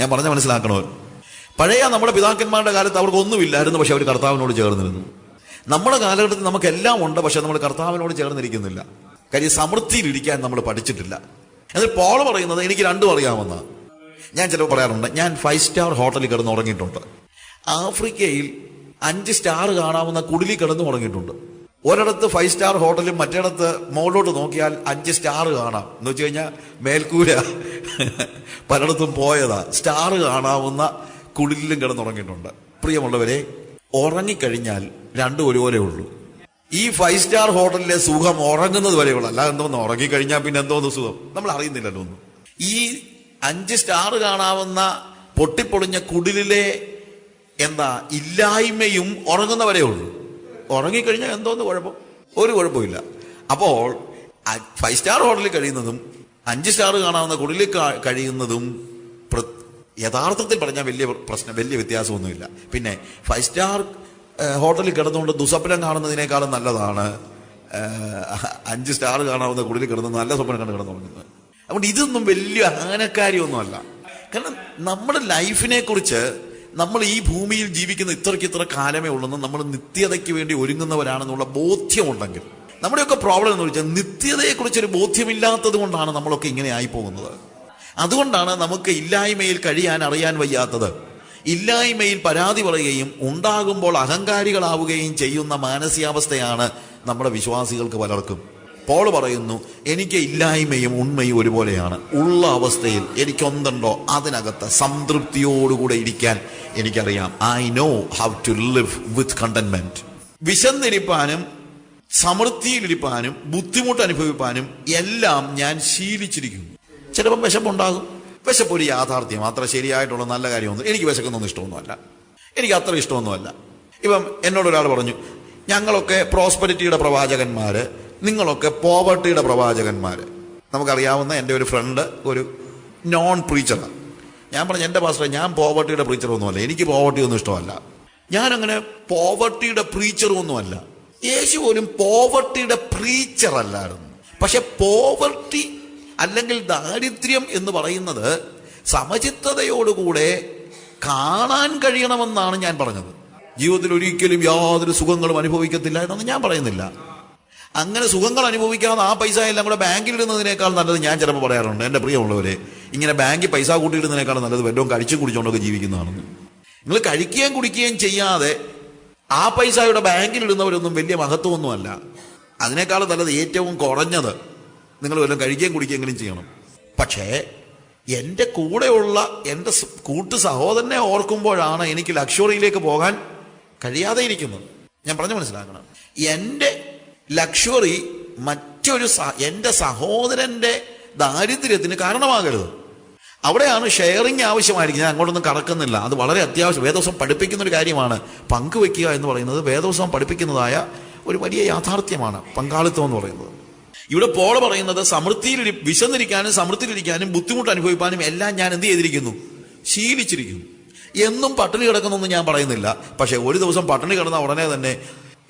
ഞാൻ പറഞ്ഞ മനസ്സിലാക്കണോ? പഴയ നമ്മുടെ പിതാക്കന്മാരുടെ കാലത്ത് അവർക്ക് ഒന്നുമില്ലായിരുന്നു പക്ഷെ അവർ കർത്താവിനോട് ചേർന്നിരുന്നു. നമ്മുടെ കാലഘട്ടത്തിൽ നമുക്കെല്ലാം ഉണ്ട് പക്ഷെ നമ്മൾ കർത്താവിനോട് ചേർന്നിരിക്കുന്നില്ല. കാര്യം സമൃദ്ധിയിൽ ഇരിക്കാൻ നമ്മൾ പഠിച്ചിട്ടില്ല. എന്നാൽ പോൾ പറയുന്നത് എനിക്ക് രണ്ടും അറിയാമെന്ന് ഞാൻ ചിലപ്പോൾ പറയാറുണ്ട് ഞാൻ ഫൈവ് സ്റ്റാർ ഹോട്ടലിൽ കിടന്ന് ഉറങ്ങിയിട്ടുണ്ട്. ആഫ്രിക്കയിൽ അഞ്ച് സ്റ്റാർ കാണാവുന്ന കുടിലിൽ കിടന്ന് ഉറങ്ങിയിട്ടുണ്ട്. ഒരിടത്ത് ഫൈവ് സ്റ്റാർ ഹോട്ടലും മറ്റിടത്ത് മുകളിലോട്ട് നോക്കിയാൽ അഞ്ച് സ്റ്റാർ കാണാം. എന്ന് വെച്ച് കഴിഞ്ഞാൽ മേൽക്കൂര പലയിടത്തും പോയതാ. സ്റ്റാർ കാണാവുന്ന കുളിലും കിടന്നുറങ്ങിയിട്ടുണ്ട് പ്രിയമുള്ളവരെ ഉറങ്ങിക്കഴിഞ്ഞാൽ രണ്ടും ഒരുപോലെ ഉള്ളൂ. ഈ ഫൈവ് സ്റ്റാർ ഹോട്ടലിലെ സുഖം ഉറങ്ങുന്നത് വരെയുള്ളൂ. അല്ല എന്തോന്ന് ഉറങ്ങിക്കഴിഞ്ഞാൽ പിന്നെ എന്തോന്ന് സുഖം? നമ്മൾ അറിയുന്നില്ലല്ലോ ഒന്നും. ഈ അഞ്ച് സ്റ്റാർ കാണാവുന്ന പൊട്ടിപ്പൊളിഞ്ഞ കുടിലിലെ എന്താ ഇല്ലായ്മയും ഉറങ്ങുന്നവരേ ഉള്ളൂ. ഉറങ്ങിക്കഴിഞ്ഞാൽ എന്തോന്ന് കുഴപ്പം? ഒരു കുഴപ്പമില്ല അപ്പോൾ ഫൈവ് സ്റ്റാർ ഹോട്ടലിൽ കഴിയുന്നതും അഞ്ച് സ്റ്റാർ കാണാവുന്ന കുടിലിൽ കഴിയുന്നതും യഥാർത്ഥത്തിൽ പറഞ്ഞാൽ വലിയ പ്രശ്നം വലിയ വ്യത്യാസമൊന്നുമില്ല. പിന്നെ ഫൈവ് സ്റ്റാർ ഹോട്ടലിൽ കിടന്നുകൊണ്ട് ദുസ്വപ്നം കാണുന്നതിനേക്കാളും നല്ലതാണ് അഞ്ച് സ്റ്റാർ കാണാവുന്ന കുടിലിൽ കിടന്ന് നല്ല സ്വപ്നം കണ്ട് കിടന്നുറങ്ങുന്നത് അതുകൊണ്ട് ഇതൊന്നും വലിയ ആനക്കാര്യമൊന്നുമല്ല. കാരണം നമ്മുടെ ലൈഫിനെ കുറിച്ച് നമ്മൾ ഈ ഭൂമിയിൽ ജീവിക്കുന്ന ഇത്രയ്ക്ക് ഇത്ര കാലമേ ഉള്ളെന്ന് നമ്മൾ നിത്യതയ്ക്ക് വേണ്ടി ഒരുങ്ങുന്നവരാണെന്നുള്ള ബോധ്യമുണ്ടെങ്കിൽ നമ്മുടെയൊക്കെ പ്രോബ്ലം എന്ന് വെച്ചാൽ നിത്യതയെക്കുറിച്ചൊരു ബോധ്യമില്ലാത്തത് കൊണ്ടാണ് നമ്മളൊക്കെ ഇങ്ങനെ ആയി പോകുന്നത് അതുകൊണ്ടാണ് നമുക്ക് ഇല്ലായ്മയിൽ കഴിയാൻ അറിയാൻ വയ്യാത്തത്. ഇല്ലായ്മയിൽ പരാതി പറയുകയും ഉണ്ടാകുമ്പോൾ അഹങ്കാരികളാവുകയും ചെയ്യുന്ന മാനസികാവസ്ഥയാണ് നമ്മുടെ വിശ്വാസികൾക്ക് പലർക്കും. പോൾ പറയുന്നു എനിക്ക് ഇല്ലായ്മയും ഉണ്മയും ഒരുപോലെയാണ്. ഉള്ള അവസ്ഥയിൽ എനിക്കൊന്നുണ്ടോ അതിനകത്ത് സംതൃപ്തിയോടുകൂടെ ഇരിക്കാൻ എനിക്കറിയാം. I know how to live with contentment വിശന്നിരിപ്പാനും സമൃദ്ധിയിലിരിപ്പാനും ബുദ്ധിമുട്ട് അനുഭവിപ്പാനും എല്ലാം ഞാൻ ശീലിച്ചിരിക്കുന്നു. ചിലപ്പം വിശപ്പുണ്ടാകും. വിശപ്പ് ഒരു യാഥാർത്ഥ്യം. അത്ര ശരിയായിട്ടുള്ള നല്ല കാര്യമൊന്നും എനിക്ക് വിശക്കുന്നൊന്നും ഇഷ്ടമൊന്നുമല്ല. എനിക്ക് അത്ര ഇഷ്ടമൊന്നുമല്ല. ഇപ്പം എന്നോട് ഒരാൾ പറഞ്ഞു ഞങ്ങളൊക്കെ പ്രോസ്പെരിറ്റിയുടെ പ്രവാചകന്മാര് നിങ്ങളൊക്കെ പോവർട്ടിയുടെ പ്രവാചകന്മാർ നമുക്കറിയാവുന്ന എന്റെ ഒരു ഫ്രണ്ട് ഒരു നോൺ പ്രീച്ചറാണ് ഞാൻ പറഞ്ഞു എന്റെ പാസ്റ്റർ ഞാൻ പോവർട്ടിയുടെ പ്രീച്ചറൊന്നുമല്ല എനിക്ക് പോവർട്ടി ഒന്നും ഇഷ്ടമല്ല. ഞാനങ്ങനെ പോവർട്ടിയുടെ പ്രീച്ചറൊന്നുമല്ല യേശു പോലും പോവർട്ടിയുടെ പ്രീച്ചർ അല്ലായിരുന്നു. പക്ഷെ പോവർട്ടി അല്ലെങ്കിൽ ദാരിദ്ര്യം എന്ന് പറയുന്നത് സമചിത്തതയോടുകൂടെ കാണാൻ കഴിയണമെന്നാണ് ഞാൻ പറഞ്ഞത്. ജീവിതത്തിൽ ഒരിക്കലും യാതൊരു സുഖങ്ങളും അനുഭവിക്കത്തില്ല എന്നൊന്നും ഞാൻ പറയുന്നില്ല. അങ്ങനെ സുഖങ്ങൾ അനുഭവിക്കാതെ ആ പൈസ എല്ലാം കൂടെ ബാങ്കിൽ ഇടുന്നതിനേക്കാൾ നല്ലത് ഞാൻ ചിലപ്പോൾ പറയാറുണ്ട്. എന്റെ പ്രിയമുള്ളവരെ ഇങ്ങനെ ബാങ്കിൽ പൈസ കൂട്ടിയിടുന്നതിനേക്കാൾ നല്ലത് വല്ലതും കഴിച്ചു കുടിച്ചുകൊണ്ടൊക്കെ ജീവിക്കുന്നതാണെന്ന് നിങ്ങൾ കഴിക്കുകയും കുടിക്കുകയും ചെയ്യാതെ ആ പൈസ ഇവിടെ ബാങ്കിൽ ഇടുന്നവരൊന്നും വലിയ മഹത്വമൊന്നുമല്ല. അതിനേക്കാൾ നല്ലത് ഏറ്റവും കുറഞ്ഞത് നിങ്ങൾ വല്ലതും കഴിക്കുകയും കുടിക്കുകയെങ്കിലും ചെയ്യണം. പക്ഷേ എന്റെ കൂടെയുള്ള എന്റെ കൂട്ടു സഹോദരനെ ഓർക്കുമ്പോഴാണ് എനിക്ക് ലക്ഷറിയിലേക്ക് പോകാൻ കഴിയാതെ ഇരിക്കുന്നത്. ഞാൻ പറഞ്ഞു മനസ്സിലാക്കണം. എന്റെ ലക്ഷറി മറ്റൊരു എന്റെ സഹോദരന്റെ ദാരിദ്ര്യത്തിന് കാരണമാകരുത്. അവിടെയാണ് ഷെയറിങ് ആവശ്യമായിരിക്കും ഞാൻ അങ്ങോട്ടൊന്നും കടക്കുന്നില്ല. അത് വളരെ അത്യാവശ്യം. വേദോസം പഠിപ്പിക്കുന്ന ഒരു കാര്യമാണ്. പങ്കുവെക്കുക എന്ന് പറയുന്നത് വേദോസം പഠിപ്പിക്കുന്നതായ ഒരു വലിയ യാഥാർത്ഥ്യമാണ്. പങ്കാളിത്തം എന്ന് പറയുന്നത്. ഇവിടെ പോള പറയുന്നത് സമൃദ്ധിയിൽ വിശന്നിരിക്കാനും സമൃദ്ധിയിലിരിക്കാനും ബുദ്ധിമുട്ട് അനുഭവിക്കാനും എല്ലാം ഞാൻ എന്ത് ചെയ്തിരിക്കുന്നു? ശീലിച്ചിരിക്കുന്നു. എന്നും പട്ടിണി കിടക്കുന്നൊന്നും ഞാൻ പറയുന്നില്ല. പക്ഷേ ഒരു ദിവസം പട്ടിണി കിടന്ന ഉടനെ തന്നെ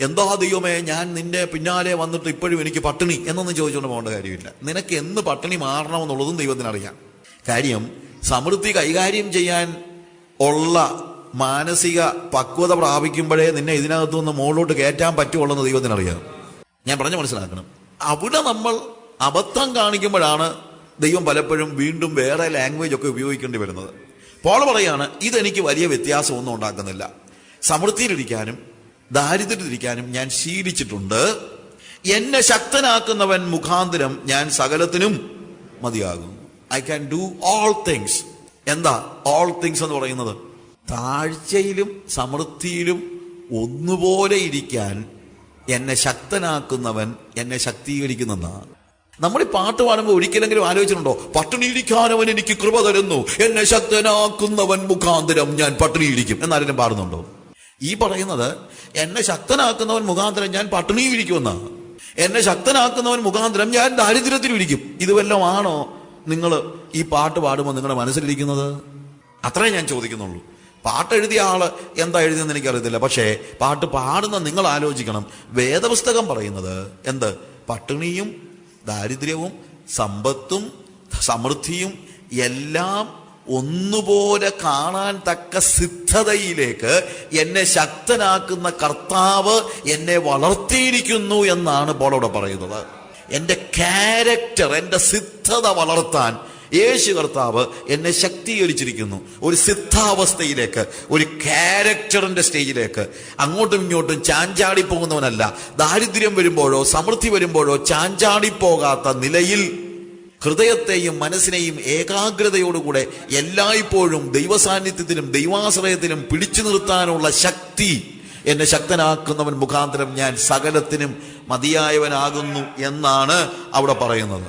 എന്താ ദൈവമേ ഞാൻ നിന്റെ പിന്നാലെ വന്നിട്ട് ഇപ്പോഴും എനിക്ക് പട്ടിണി എന്നൊന്നും ചോദിച്ചുകൊണ്ട് പോകേണ്ട കാര്യമില്ല. നിനക്ക് എന്ന് പട്ടിണി മാറണമെന്നുള്ളതും ദൈവത്തിനറിയാം കാര്യം സമൃദ്ധി കൈകാര്യം ചെയ്യാൻ ഉള്ള മാനസിക പക്വത പ്രാപിക്കുമ്പോഴേ നിന്നെ ഇതിനകത്തു നിന്ന് മുകളിലോട്ട് കയറ്റാൻ പറ്റുള്ളൂ ദൈവത്തിനറിയാം ഞാൻ പറഞ്ഞു മനസ്സിലാക്കണം. അവിടെ നമ്മൾ അബദ്ധം കാണിക്കുമ്പോഴാണ് ദൈവം പലപ്പോഴും വീണ്ടും വേറെ ലാംഗ്വേജ് ഒക്കെ ഉപയോഗിക്കേണ്ടി വരുന്നത്. പോൾ പറയാണ് ഇതെനിക്ക് വലിയ വ്യത്യാസമൊന്നും ഉണ്ടാക്കുന്നില്ല. സമൃദ്ധിയിലിരിക്കാനും ദാരിദ്ര്യത്തിലിരിക്കാനും ഞാൻ ശീലിച്ചിട്ടുണ്ട്. എന്നെ ശക്തനാക്കുന്നവൻ മുഖാന്തരം ഞാൻ സകലത്തിനും മതിയാകും. I can do all things എന്താ ഓൾ തിങ്സ് എന്ന് പറയുന്നത്? താഴ്ചയിലും സമൃദ്ധിയിലും ഒന്നുപോലെ ഇരിക്കാൻ എന്നെ ശക്തനാക്കുന്നവൻ എന്നെ ശക്തീകരിക്കുന്നെന്നാണ് നമ്മൾ ഈ പാട്ട് പാടുമ്പോൾ ഒരിക്കലെങ്കിലും ആലോചിച്ചിട്ടുണ്ടോ? പട്ടിണിയിരിക്കാനവൻ എനിക്ക് കൃപ തരുന്നു. എന്നെ ശക്തനാക്കുന്നവൻ മുഖാന്തരം ഞാൻ പട്ടിണിയിരിക്കും എന്നാരെങ്കിലും പാടുന്നുണ്ടോ? ഈ പറയുന്നത് എന്നെ ശക്തനാക്കുന്നവൻ മുഖാന്തരം ഞാൻ പട്ടിണിയിരിക്കുമെന്നാണ് എന്നെ ശക്തനാക്കുന്നവൻ മുഖാന്തരം ഞാൻ ദാരിദ്ര്യത്തിൽ ഇരിക്കും ആണോ നിങ്ങൾ ഈ പാട്ട് പാടുമ്പോൾ നിങ്ങളുടെ മനസ്സിലിരിക്കുന്നത്? അത്രേ ഞാൻ ചോദിക്കുന്നുള്ളൂ. പാട്ട് എഴുതിയ ആൾ എന്താ എഴുതിയെന്ന് എനിക്കറിയത്തില്ല. പക്ഷേ പാട്ട് പാടുന്ന നിങ്ങൾ ആലോചിക്കണം. വേദപുസ്തകം പറയുന്നത് എന്ത്? പട്ടിണിയും ദാരിദ്ര്യവും സമ്പത്തും സമൃദ്ധിയും എല്ലാം ഒന്നുപോലെ കാണാൻ തക്ക സിദ്ധതയിലേക്ക് എന്നെ ശക്തനാക്കുന്ന കർത്താവ് എന്നെ വളർത്തിയിരിക്കുന്നു എന്നാണ് പോളോടെ പറയുന്നത്. എന്റെ ക്യാരക്ടർ എന്റെ സിദ്ധത വളർത്താൻ യേശു കർത്താവ് എന്നെ ശക്തീകരിച്ചിരിക്കുന്നു. ഒരു സിദ്ധാവസ്ഥയിലേക്ക് ഒരു ക്യാരക്ടറിന്റെ സ്റ്റേജിലേക്ക്. അങ്ങോട്ടും ഇങ്ങോട്ടും ചാഞ്ചാടി പോകുന്നവനല്ല ദാരിദ്ര്യം വരുമ്പോഴോ സമൃദ്ധി വരുമ്പോഴോ ചാഞ്ചാടി പോകാത്ത നിലയിൽ ഹൃദയത്തെയും മനസ്സിനെയും ഏകാഗ്രതയോടുകൂടെ എല്ലായ്പ്പോഴും ദൈവസാന്നിധ്യത്തിലും ദൈവാശ്രയത്തിലും പിടിച്ചു നിർത്താനുള്ള ശക്തി എന്നെ ശക്തനാക്കുന്നവൻ മുഖാന്തരം ഞാൻ സകലത്തിനും മതിയായവനാകുന്നു എന്നാണ് അവിടെ പറയുന്നത്.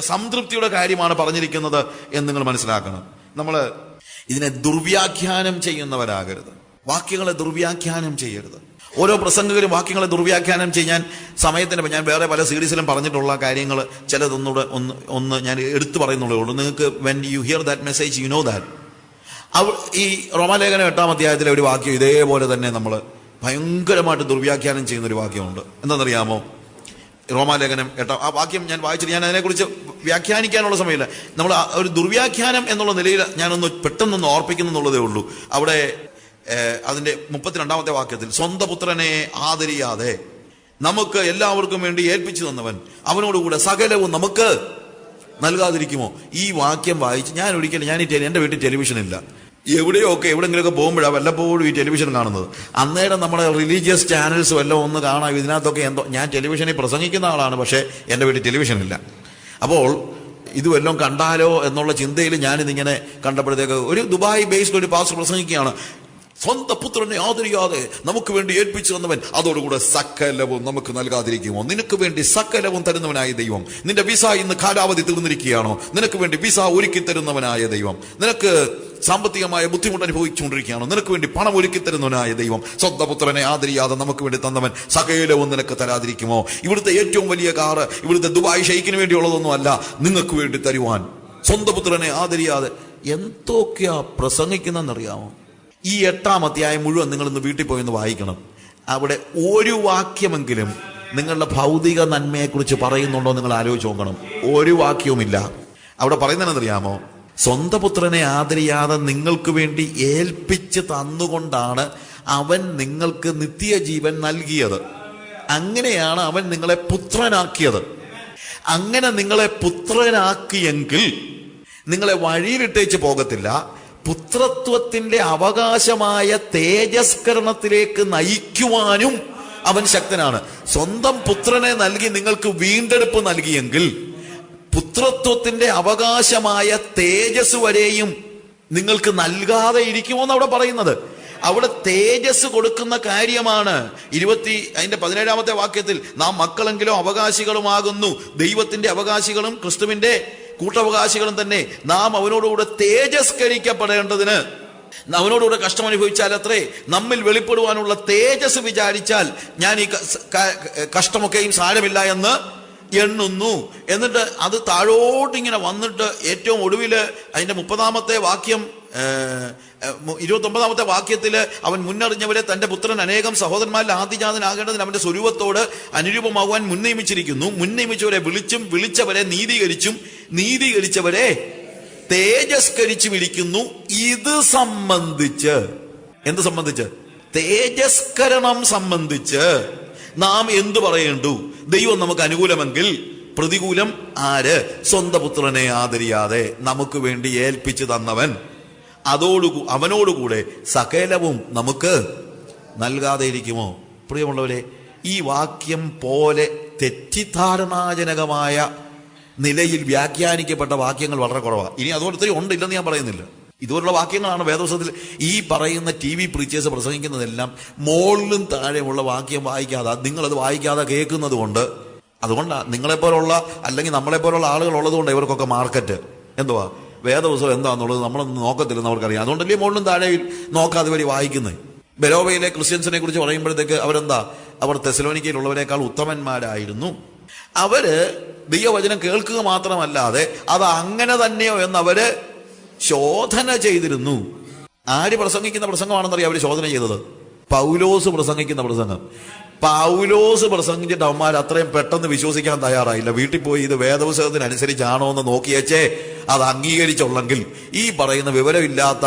സംതൃപ്തിയുടെ കാര്യമാണ് പറഞ്ഞിരിക്കുന്നത് എന്ന് നിങ്ങൾ മനസ്സിലാക്കണം. നമ്മൾ ഇതിനെ ദുർവ്യാഖ്യാനം ചെയ്യുന്നവരാകരുത്. വാക്യങ്ങളെ ദുർവ്യാഖ്യാനം ചെയ്യരുത്. ഓരോ പ്രസംഗകരും വാക്യങ്ങളെ ദുർവ്യാഖ്യാനം ചെയ്യാൻ സമയത്തിന് ഞാൻ വേറെ പല സീരീസിലും പറഞ്ഞിട്ടുള്ള കാര്യങ്ങൾ ചിലതൊന്നുകൂടെ ഒന്ന് ഒന്ന് ഞാൻ എടുത്തു പറയുന്നുള്ളൂ നിങ്ങൾക്ക് when you hear that message you know that അവ ഈ റോമാലേഖനം എട്ടാം അധ്യായത്തിലെ ഒരു വാക്യം ഇതേപോലെ തന്നെ നമ്മൾ ഭയങ്കരമായിട്ട് ദുർവ്യാഖ്യാനം ചെയ്യുന്ന ഒരു വാക്യമുണ്ട്. എന്താണെന്നറിയാമോ? റോമാലേഖനം എട്ടാം ആ വാക്യം ഞാൻ വായിച്ചിട്ട് ഞാൻ അതിനെക്കുറിച്ച് വ്യാഖ്യാനിക്കാനുള്ള സമയമില്ല. നമ്മൾ ഒരു ദുർവ്യാഖ്യാനം എന്നുള്ള നിലയിൽ ഞാനൊന്ന് പെട്ടെന്നൊന്ന് ഓർപ്പിക്കുന്നു എന്നുള്ളതേ ഉള്ളൂ. അവിടെ ഏഹ്, അതിന്റെ മുപ്പത്തിരണ്ടാമത്തെ വാക്യത്തിൽ സ്വന്തം പുത്രനെ ആദരിയാതെ നമുക്ക് എല്ലാവർക്കും വേണ്ടി ഏൽപ്പിച്ചു തന്നവൻ അവനോടുകൂടെ സകലവും നമുക്ക് നൽകാതിരിക്കുമോ? ഈ വാക്യം വായിച്ച് ഞാൻ ഒരിക്കലും ഞാൻ ഈ എന്റെ വീട്ടിൽ ടെലിവിഷൻ ഇല്ല. എവിടെയൊക്കെ എവിടെങ്കിലുമൊക്കെ പോകുമ്പോഴാണ് വല്ലപ്പോഴും ഈ ടെലിവിഷൻ കാണുന്നത്. അന്നേരം നമ്മുടെ റിലീജിയസ് ചാനൽസ് വല്ലതും ഒന്ന് കാണാം ഇതിനകത്തൊക്കെ എന്തോ ഞാൻ ടെലിവിഷനിൽ പ്രസംഗിക്കുന്ന ആളാണ് പക്ഷേ എന്റെ വീട്ടിൽ ടെലിവിഷൻ ഇല്ല. അപ്പോൾ ഇത് വല്ലതും കണ്ടാലോ എന്നുള്ള ചിന്തയിൽ ഞാനിതിങ്ങനെ കണ്ടപ്പോഴത്തേക്ക് ഒരു ദുബായ് ബേസ്ഡ് ഒരു പാസ്റ്റർ പ്രസംഗിക്കുകയാണ്. സ്വന്തം പുത്രനെ ആദരിയാതെ നമുക്ക് വേണ്ടി ഏൽപ്പിച്ചു തന്നവൻ അതോടുകൂടെ സകലവും നമുക്ക് നൽകാതിരിക്കുമോ? നിനക്ക് വേണ്ടി സകലവും തരുന്നവനായ ദൈവം. നിന്റെ വിസ ഇന്ന് കാലാവധി തീർന്നിരിക്കുകയാണോ? നിനക്ക് വേണ്ടി വിസ ഒരുക്കി തരുന്നവനായ ദൈവം. നിനക്ക് സാമ്പത്തികമായ ബുദ്ധിമുട്ട് അനുഭവിച്ചുകൊണ്ടിരിക്കുകയാണോ? നിനക്ക് വേണ്ടി പണം ഒരുക്കി തരുന്നവനായ ദൈവം. സ്വന്തം പുത്രനെ ആദരിയാതെ നമുക്ക് വേണ്ടി തന്നവൻ സകലവും നിനക്ക് തരാതിരിക്കുമോ? ഇവിടുത്തെ ഏറ്റവും വലിയ കാറ് ഇവിടുത്തെ ദുബായ് ഷെയ്ക്കിന് വേണ്ടിയുള്ളതൊന്നും അല്ല നിങ്ങൾക്ക് വേണ്ടി തരുവാൻ. സ്വന്തം പുത്രനെ ആദരിയാതെ എന്തൊക്കെയാ പ്രസംഗിക്കുന്നറിയാമോ ഈ എട്ടാം അധ്യായം മുഴുവൻ നിങ്ങൾ ഇന്ന് വീട്ടിൽ പോയി ഒന്ന് വായിക്കണം. അവിടെ ഒരു വാക്യമെങ്കിലും നിങ്ങളുടെ ഭൗതിക നന്മയെക്കുറിച്ച് പറയുന്നുണ്ടോ നിങ്ങൾ ആലോചിച്ച് നോക്കണം. ഒരു വാക്യവുമില്ല. അവിടെ പറയുന്നതെന്നറിയാമോ സ്വന്തം പുത്രനെ ആദരിയാതെ നിങ്ങൾക്ക് വേണ്ടി ഏൽപ്പിച്ച് തന്നുകൊണ്ടാണ് അവൻ നിങ്ങൾക്ക് നിത്യജീവൻ നൽകിയത്. അങ്ങനെയാണ് അവൻ നിങ്ങളെ പുത്രനാക്കിയത്. അങ്ങനെ നിങ്ങളെ പുത്രനാക്കിയെങ്കിൽ നിങ്ങളെ വഴിയിലിട്ടേച്ച് പോകത്തില്ല. പുത്രത്വത്തിന്റെ അവകാശമായ തേജസ്കരണത്തിലേക്ക് നയിക്കുവാനും അവൻ ശക്തനാണ്. സ്വന്തം പുത്രനെ നൽകി നിങ്ങൾക്ക് വീണ്ടെടുപ്പ് നൽകിയെങ്കിൽ പുത്രത്വത്തിന്റെ അവകാശമായ തേജസ് വരെയും നിങ്ങൾക്ക് നൽകാതെ ഇരിക്കുമോ എന്ന് അവിടെ പറയുന്നത്. അവിടെ തേജസ് കൊടുക്കുന്ന കാര്യമാണ് ഇരുപത്തി അതിന്റെ പതിനേഴാമത്തെ വാക്യത്തിൽ നാം മക്കളെങ്കിലും അവകാശികളുമാകുന്നു. ദൈവത്തിന്റെ അവകാശികളും ക്രിസ്തുവിന്റെ കൂട്ടവകാശികളും തന്നെ നാം അവനോടുകൂടെ തേജസ്കരിക്കപ്പെടേണ്ടതിന്. അവനോടുകൂടെ കഷ്ടം അനുഭവിച്ചാൽ അത്രേ നമ്മിൽ വെളിപ്പെടുവാനുള്ള തേജസ് വിചാരിച്ചാൽ ഞാൻ ഈ കഷ്ടമൊക്കെയും സാരമില്ല എന്ന് എണ്ണുന്നു. എന്നിട്ട് അത് താഴോട്ടിങ്ങനെ വന്നിട്ട് ഏറ്റവും ഒടുവിൽ അതിന്റെ മുപ്പതാമത്തെ വാക്യം ഇരുപത്തി വാക്യത്തിൽ അവൻ മുന്നറിഞ്ഞവരെ തന്റെ പുത്രൻ അനേകം സഹോദരന്മാരിൽ ആദിജാതനാകേണ്ടതിന് അവന്റെ സ്വരൂപത്തോട് അനുരൂപമാകുവാൻ മുൻനിയമിച്ചിരിക്കുന്നു മുൻനിയമിച്ചവരെ വിളിച്ചും വിളിച്ചവരെ നീതീകരിച്ചും നീതീകരിച്ചവരെ തേജസ്കരിച്ചും ഇരിക്കുന്നു. ഇത് സംബന്ധിച്ച് എന്ത് സംബന്ധിച്ച്? തേജസ്കരണം സംബന്ധിച്ച് നാം എന്തു പറയേണ്ടു? ദൈവം നമുക്ക് അനുകൂലമെങ്കിൽ പ്രതികൂലം ആര്? സ്വന്തപുത്രനെ ആദരിയാതെ നമുക്ക് വേണ്ടി ഏൽപ്പിച്ചു തന്നവൻ. അതോടു അവനോടുകൂടെ സകലവും നമുക്ക് നൽകാതെ ഇരിക്കുമോ പ്രിയമുള്ളവരെ ഈ വാക്യം പോലെ തെറ്റിദ്ധാരണാജനകമായ നിലയിൽ വ്യാഖ്യാനിക്കപ്പെട്ട വാക്യങ്ങൾ വളരെ കുറവാണ് ഇനി അതുപോലെ ഒത്തിരി ഉണ്ട് ഇല്ലെന്ന് ഞാൻ പറയുന്നില്ല. ഇതുപോലുള്ള വാക്യങ്ങളാണ് വേദോസത്തിൽ ഈ പറയുന്ന ടി വി പ്രീച്ചേഴ്സ് പ്രസംഗിക്കുന്നതെല്ലാം മുകളിലും താഴെയുള്ള വാക്യം വായിക്കാതെ നിങ്ങളത് വായിക്കാതെ കേൾക്കുന്നത് കൊണ്ട് അതുകൊണ്ടാണ് നിങ്ങളെപ്പോലുള്ള അല്ലെങ്കിൽ നമ്മളെപ്പോലുള്ള ആളുകൾ ഉള്ളതുകൊണ്ട് ഇവർക്കൊക്കെ മാർക്കറ്റ്. എന്തുവാ? വേദപുസ്തകം എന്താണെന്നുള്ളത് നമ്മളൊന്നും നോക്കത്തില്ലെന്ന് അവർക്കറിയാം. അതുകൊണ്ടല്ലേ മുകളിലും താഴെ നോക്കാതെ വരി വായിക്കുന്നത് ബെരോവയിലെ ക്രിസ്ത്യൻസിനെ കുറിച്ച് പറയുമ്പോഴത്തേക്ക് അവരെന്താ? അവർ തെസലോനിക്കയിലുള്ളവരെക്കാൾ ഉത്തമന്മാരായിരുന്നു. അവർ ദൈവവചനം കേൾക്കുക മാത്രമല്ലാതെ അത് അങ്ങനെ തന്നെയോ എന്ന് അവർ ശോധന ചെയ്തിരുന്നു. ആര് പ്രസംഗിക്കുന്ന പ്രസംഗമാണെന്നറിയാം അവർ ശോധന ചെയ്തത്. പൗലോസ് പ്രസംഗിക്കുന്ന പ്രസംഗം. പൗലോസ് പ്രസംഗിച്ചിട്ട് അവന്മാർ അത്രയും പെട്ടെന്ന് വിശ്വസിക്കാൻ തയ്യാറായില്ല. വീട്ടിൽ പോയി ഇത് വേദപുസ്തകത്തിനനുസരിച്ചാണോ എന്ന് നോക്കിയേച്ചേ അത് അംഗീകരിച്ചുള്ളെങ്കിൽ ഈ പറയുന്ന വിവരമില്ലാത്ത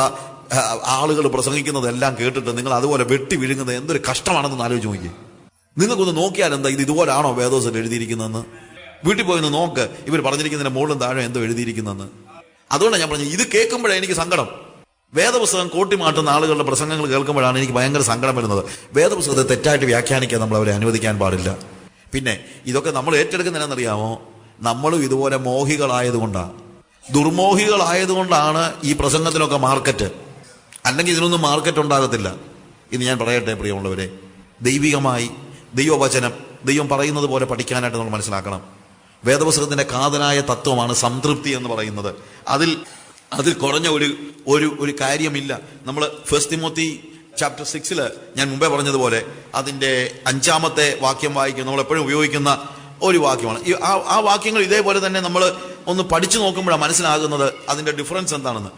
ആളുകൾ പ്രസംഗിക്കുന്നതെല്ലാം കേട്ടിട്ട് നിങ്ങൾ അതുപോലെ വെട്ടി വിഴുങ്ങുന്നത് എന്തൊരു കഷ്ടമാണെന്ന് ആലോചിച്ച് നോക്കി നിങ്ങൾക്കൊന്ന് നോക്കിയാൽ എന്താ ഇത് ഇതുപോലാണോ വേദോസിൽ എഴുതിയിരിക്കുന്നതെന്ന്? വീട്ടിൽ പോയി ഒന്ന് നോക്ക്. ഇവർ പറഞ്ഞിരിക്കുന്നതിന്റെ മുകളിലും താഴെ എന്തോ എഴുതിയിരിക്കുന്നതെന്ന്. അതുകൊണ്ടാണ് ഞാൻ പറഞ്ഞത് ഇത് കേൾക്കുമ്പോഴേ എനിക്ക് സങ്കടം. വേദപുസ്തകം കോട്ടിമാട്ടുന്ന ആളുകളുടെ പ്രസംഗങ്ങൾ കേൾക്കുമ്പോഴാണ് എനിക്ക് ഭയങ്കര സങ്കടം വരുന്നത്. വേദപുസ്തകത്തെ തെറ്റായിട്ട് വ്യാഖ്യാനിക്കാൻ നമ്മൾ അവരെ അനുവദിക്കാൻ പാടില്ല. പിന്നെ ഇതൊക്കെ നമ്മൾ ഏറ്റെടുക്കുന്നതിനെന്നറിയാമോ നമ്മളും ഇതുപോലെ മോഹികളായതുകൊണ്ടാണ് ദുർമോഹികളായതുകൊണ്ടാണ് ഈ പ്രസംഗത്തിനൊക്കെ മാർക്കറ്റ്. അല്ലെങ്കിൽ ഇതിനൊന്നും മാർക്കറ്റ് ഉണ്ടാകത്തില്ല. ഇന്ന് ഞാൻ പറയട്ടെ പ്രിയമുള്ളവരെ. ദൈവികമായി ദൈവവചനം ദൈവം പറയുന്നത് പോലെ പഠിക്കാനായിട്ട് നമ്മൾ മനസ്സിലാക്കണം. വേദപുസ്തകത്തിന്റെ കാതലായ തത്വമാണ് സംതൃപ്തി എന്ന് പറയുന്നത്. അതിൽ അതിൽ കുറഞ്ഞ ഒരു ഒരു ഒരു കാര്യമില്ല. നമ്മൾ ഫസ്റ്റ് തിമോത്തി ചാപ്റ്റർ സിക്സിൽ ഞാൻ മുമ്പേ പറഞ്ഞതുപോലെ അതിന്റെ അഞ്ചാമത്തെ വാക്യം വായിക്കും നമ്മൾ എപ്പോഴും ഉപയോഗിക്കുന്ന ഒരു വാക്യമാണ്. ഈ ആ ആ വാക്യങ്ങൾ ഇതേപോലെ തന്നെ നമ്മൾ ഒന്ന് പഠിച്ചു നോക്കുമ്പോഴാണ് മനസ്സിലാകുന്നത് അതിന്റെ ഡിഫറൻസ് എന്താണെന്ന്.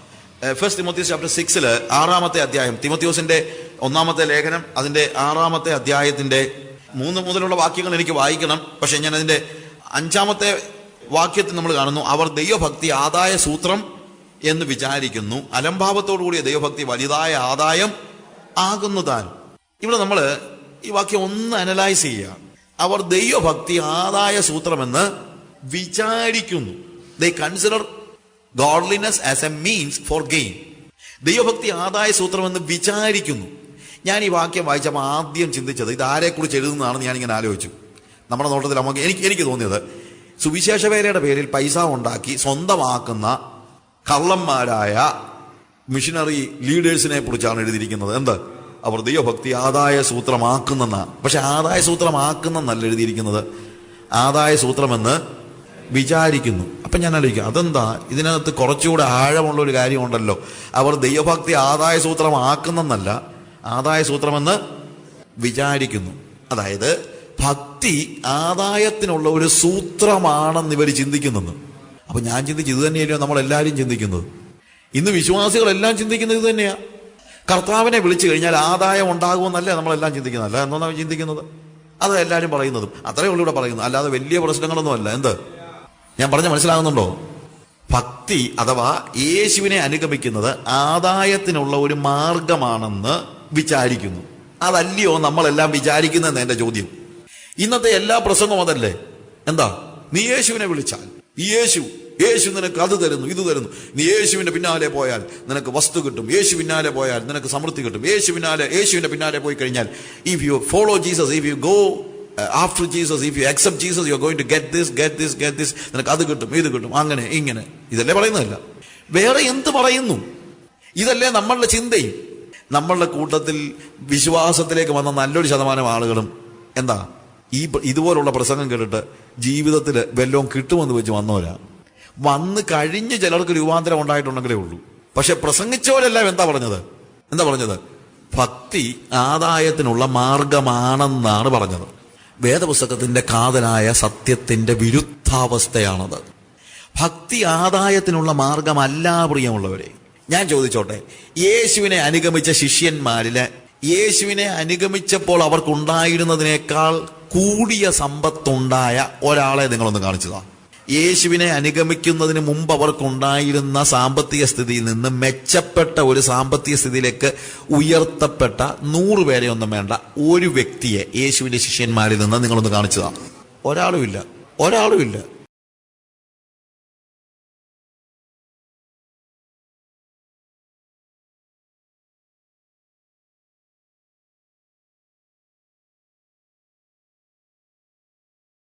ഫസ്റ്റ് തിമോത്തിയോസ് ചാപ്റ്റർ സിക്സിൽ ആറാമത്തെ അധ്യായം തിമോത്തിയോസിന്റെ ഒന്നാമത്തെ ലേഖനം അതിന്റെ ആറാമത്തെ അധ്യായത്തിന്റെ മൂന്ന് മുതലുള്ള വാക്യങ്ങൾ എനിക്ക് വായിക്കണം. പക്ഷേ ഞാൻ അതിന്റെ അഞ്ചാമത്തെ വാക്യത്തിൽ നമ്മൾ കാണുന്നു അവർ ദൈവഭക്തി ആദായ സൂത്രം എന്ന് വിചാരിക്കുന്നു. അലംഭാവത്തോടുകൂടിയ ദൈവഭക്തി വലുതായ ആദായം ആകുന്നതാൻ ഇവിടെ നമ്മൾ ഈ വാക്യം ഒന്ന് അനലൈസ് ചെയ്യുക. അവർ ദൈവഭക്തി ആദായ സൂത്രമെന്ന് വിചാരിക്കുന്നു. They consider godliness as a means for gain ദൈവഭക്തി ആദായ സൂത്രമെന്ന് വിചാരിക്കുന്നു. ഞാൻ ഈ വാക്യം വായിച്ചപ്പോൾ ആദ്യം ചിന്തിച്ചത് ഇത് ആരെക്കുറിച്ച് എഴുതുന്നതാണെന്ന് ഞാനിങ്ങനെ ആലോചിച്ചു. നമ്മുടെ നോട്ടത്തിൽ നമുക്ക് എനിക്ക് എനിക്ക് തോന്നിയത് സുവിശേഷ വേലയുടെ പേരിൽ പൈസ ഉണ്ടാക്കി സ്വന്തമാക്കുന്ന കള്ളന്മാരായ മിഷനറി ലീഡേഴ്സിനെ കുറിച്ചാണ് എഴുതിയിരിക്കുന്നത്. എന്ത്? അവർ ദൈവഭക്തി ആദായ സൂത്രമാക്കുന്നെന്ന. പക്ഷെ ആദായ സൂത്രമാക്കുന്നെന്നല്ല എഴുതിയിരിക്കുന്നത്. ആദായ സൂത്രമെന്ന് വിചാരിക്കുന്നു. അപ്പം ഞാൻ ആലോചിക്കും അതെന്താ? ഇതിനകത്ത് കുറച്ചുകൂടെ ആഴമുള്ള ഒരു കാര്യമുണ്ടല്ലോ. അവർ ദൈവഭക്തി ആദായ സൂത്രമാക്കുന്നെന്നല്ല ആദായ സൂത്രമെന്ന് വിചാരിക്കുന്നു. അതായത് ഭക്തി ആദായത്തിനുള്ള ഒരു സൂത്രമാണെന്ന് ഇവർ ചിന്തിക്കുന്നെന്ന്. അപ്പൊ ഞാൻ ചിന്തിച്ച് ഇത് തന്നെയല്ലോ നമ്മൾ എല്ലാവരും ചിന്തിക്കുന്നത്? ഇന്ന് വിശ്വാസികളെല്ലാം ചിന്തിക്കുന്നത് ഇത് തന്നെയാ. കർത്താവിനെ വിളിച്ചു കഴിഞ്ഞാൽ ആദായം ഉണ്ടാകുമെന്നല്ലേ നമ്മളെല്ലാം ചിന്തിക്കുന്നത്. അല്ല എന്നാണ് ചിന്തിക്കുന്നത്? അത് എല്ലാവരും പറയുന്നതും. അത്രയേ ഉള്ളൂ ഇവിടെ പറയുന്നത്. അല്ലാതെ വലിയ പ്രശ്നങ്ങളൊന്നും അല്ല. എന്ത്? ഞാൻ പറഞ്ഞ മനസ്സിലാകുന്നുണ്ടോ? ഭക്തി അഥവാ യേശുവിനെ അനുഗമിക്കുന്നത് ആദായത്തിനുള്ള ഒരു മാർഗമാണെന്ന് വിചാരിക്കുന്നു. അതല്ലയോ നമ്മളെല്ലാം വിചാരിക്കുന്നതെന്ന് എന്റെ ചോദ്യം. ഇന്നത്തെ എല്ലാ പ്രസംഗവും അതല്ലേ? എന്താ? നീ യേശുവിനെ വിളിച്ചാൽ. യേശു യേശു നിനക്ക് അത് തരുന്നു ഇത് തരുന്നു. നീ യേശുവിന്റെ പിന്നാലെ പോയാൽ നിനക്ക് വസ്തു കിട്ടും. യേശു പിന്നാലെ പോയാൽ നിനക്ക് സമൃദ്ധി കിട്ടും. യേശു പിന്നാലെ യേശുവിന്റെ പിന്നാലെ പോയി കഴിഞ്ഞാൽ if you follow Jesus if you go after Jesus if you accept Jesus you going to get this get this get this നിനക്ക് അത് കിട്ടും ഇത് കിട്ടും. അങ്ങനെ ഇങ്ങനെ. ഇതല്ലേ പറയുന്നതല്ല. വേറെ എന്ത് പറയുന്നു? ഇതല്ലേ നമ്മളുടെ ചിന്തയും. നമ്മളുടെ കൂട്ടത്തിൽ വിശ്വാസത്തിലേക്ക് വന്ന നല്ലൊരു ശതമാനം ആളുകളും എന്താ? ഈ ഇതുപോലുള്ള പ്രസംഗം കേട്ടിട്ട് ജീവിതത്തിൽ വല്ലതും കിട്ടുമെന്ന് വെച്ച് വന്നവരാ. വന്ന് കഴിഞ്ഞ് ചിലർക്ക് രൂപാന്തരം ഉണ്ടായിട്ടുണ്ടെങ്കിലേ ഉള്ളൂ. പക്ഷെ പ്രസംഗിച്ചവരെല്ലാം എന്താ പറഞ്ഞത്? എന്താ പറഞ്ഞത്? ഭക്തി ആദായത്തിനുള്ള മാർഗമാണെന്നാണ് പറഞ്ഞത്. വേദപുസ്തകത്തിന്റെ കാതലായ സത്യത്തിന്റെ വിരുദ്ധാവസ്ഥയാണത്. ഭക്തി ആദായത്തിനുള്ള മാർഗമല്ല പ്രിയമുള്ളവരെ. ഞാൻ ചോദിച്ചോട്ടെ യേശുവിനെ അനുഗമിച്ച ശിഷ്യന്മാരിൽ യേശുവിനെ അനുഗമിച്ചപ്പോൾ അവർക്കുണ്ടായിരുന്നതിനേക്കാൾ കൂടിയ സമ്പത്തുണ്ടായ ഒരാളെ നിങ്ങളൊന്ന് കാണിച്ചതാ. യേശുവിനെ അനുഗമിക്കുന്നതിന് മുമ്പ് അവർക്കുണ്ടായിരുന്ന സാമ്പത്തിക സ്ഥിതിയിൽ നിന്ന് മെച്ചപ്പെട്ട ഒരു സാമ്പത്തിക സ്ഥിതിയിലേക്ക് ഉയർത്തപ്പെട്ട നൂറ് പേരെ ഒന്നും വേണ്ട. ഒരു വ്യക്തിയെ യേശുവിന്റെ ശിഷ്യന്മാരിൽ നിന്ന് നിങ്ങളൊന്ന് കാണിച്ചതാണ് ഒരാളുമില്ല ഒരാളുമില്ല